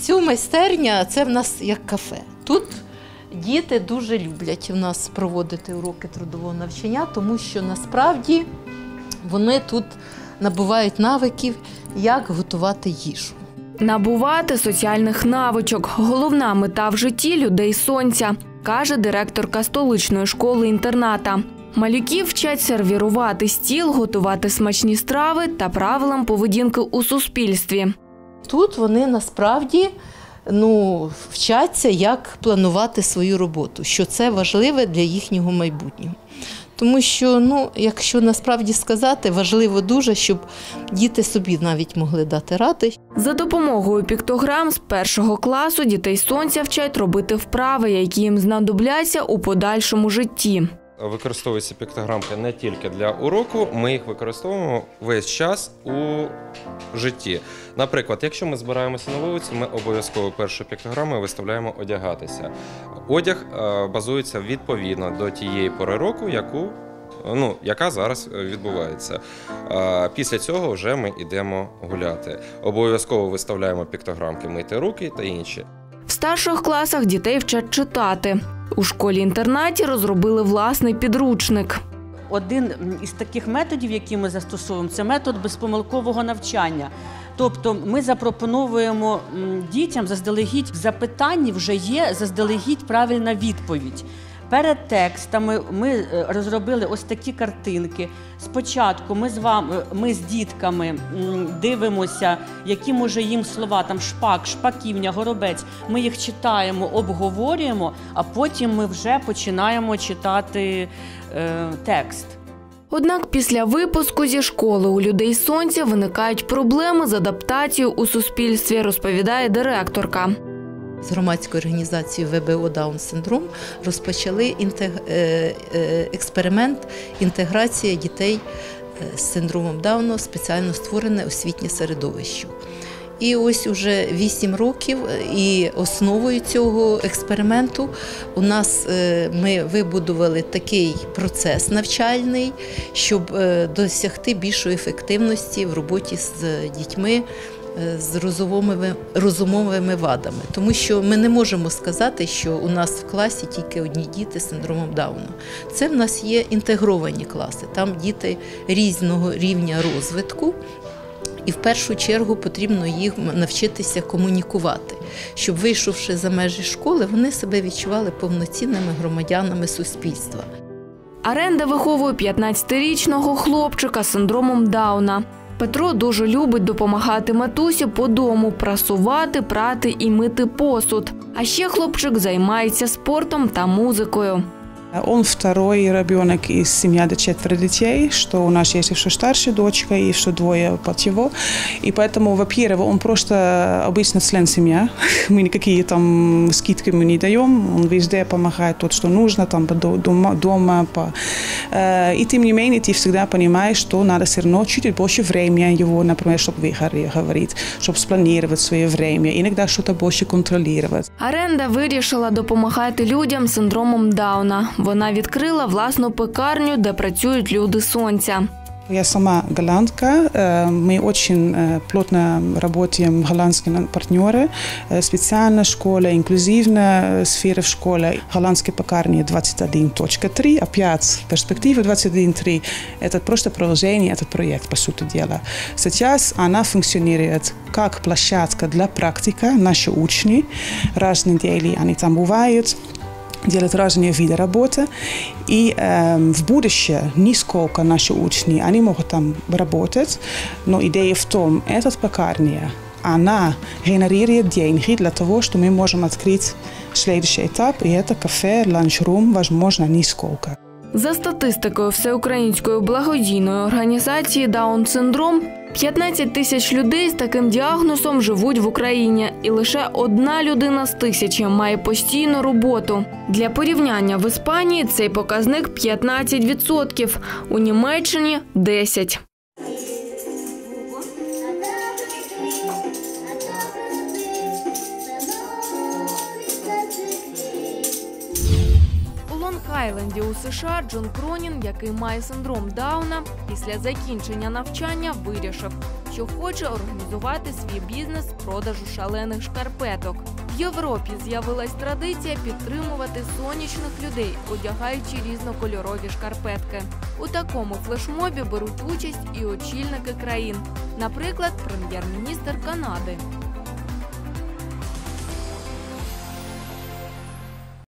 Цю майстерня це в нас як кафе. Тут діти дуже люблять у нас проводити уроки трудового навчання, тому що насправді вони тут набувають навиків, як готувати їжу. Набувати соціальних навичок головна мета в житті людей сонця, каже директорка столичної школи інтерната. Малюків вчать сервірувати стіл, готувати смачні страви та правилам поведінки у суспільстві. Тут вони насправді ну, вчаться, як планувати свою роботу, що це важливе для їхнього майбутнього. Тому що, ну, якщо насправді сказати, важливо дуже, щоб діти собі навіть могли дати ради. За допомогою піктограм з першого класу дітей сонця вчать робити вправи, які їм знадобляться у подальшому житті. Використовується піктограмка не тільки для уроку, ми їх використовуємо весь час у житті. Наприклад, якщо ми збираємося на вулиці, ми обов'язково першу піктограму виставляємо одягатися. Одяг е, базується відповідно до тієї пори року, яку ну, яка зараз е, відбувається. Е, Після цього вже ми йдемо гуляти. Обов'язково виставляємо піктограмки мити руки та інші. Старших класах дітей вчать читати. У школі-інтернаті розробили власний підручник. Один із таких методів, які ми застосовуємо, це метод безпомилкового навчання. Тобто ми запропонуємо дітям заздалегідь в запитанні вже є заздалегідь правильна відповідь. Перед текстами ми е, розробили ось такі картинки. Спочатку ми з вами, ми з дітками дивимося, які може їм слова, там шпак, шпаківня, горобець. Ми їх читаємо, обговорюємо, а потім ми вже починаємо читати е, текст. Однак після випуску зі школи у людей сонця виникають проблеми з адаптацією у суспільстві, розповідає директорка. З громадською організацією ВБО Даун синдром розпочали е, е, експеримент інтеграція дітей е, з синдромом Дауна спеціально створене освітнє середовище. І ось уже 8 років, і основою цього експерименту у нас ми вибудували такий процес навчальний, щоб досягти більшої ефективності в роботі з дітьми з розумовими, розумовими вадами. Тому що ми не можемо сказати, що у нас в класі тільки одні діти з синдромом Дауна. Це в нас є інтегровані класи, там діти різного рівня розвитку. І в першу чергу потрібно їх навчитися комунікувати, щоб, вийшовши за межі школи, вони себе відчували повноцінними громадянами суспільства. Аренда виховує 15-річного хлопчика з синдромом Дауна. Петро дуже любить допомагати матусі по дому, прасувати, прати і мити посуд. А ще хлопчик займається спортом та музикою. Он второй ребенок из семьи до четверо детей, что у нас есть еще старшая дочка и что двое под его. И поэтому, во-первых, он просто обычно член семьи. Мы никакие там скидки мы не даем. Он везде помогает тот, что нужно, там по до- дома, дома. По... Э, И тем не менее, ты всегда понимаешь, что надо все равно чуть больше времени его, например, чтобы выговорить, чтобы спланировать свое время, иногда что-то больше контролировать. Аренда вирішила допомагати людям з синдромом Дауна. Вона відкрила власну пекарню, де працюють люди сонця. Я сама голландка. Э, Мы очень э, плотно работаем, голландские партнеры. Э, Специальная школа, инклюзивная сфера в школе. Голландские пекарни 21.3. Опять перспектива 21.3. Это просто продолжение этот проект, по сути дела. Сейчас она функционирует как площадка для практика. Наши учни раз в неделю они там бывают делают разные виды работы. И эм, в будущее нисколько наши учени, они могут там работать, но идея в том, эта пекарня, она генерирует деньги для того, что мы можем открыть следующий этап, и это кафе, ланчрум, возможно, нисколько. За статистикою Всеукраїнської благодійної організації Даун синдром 15 тисяч людей з таким діагнозом живуть в Україні, і лише одна людина з тисячі має постійну роботу. Для порівняння в Іспанії цей показник 15%, у Німеччині 10%. Лонг-Айленді у США Джон Кронін, який має синдром Дауна, після закінчення навчання вирішив, що хоче організувати свій бізнес з продажу шалених шкарпеток. В Європі з'явилась традиція підтримувати сонячних людей, одягаючи різнокольорові шкарпетки. У такому флешмобі беруть участь і очільники країн, наприклад, прем'єр-міністр Канади.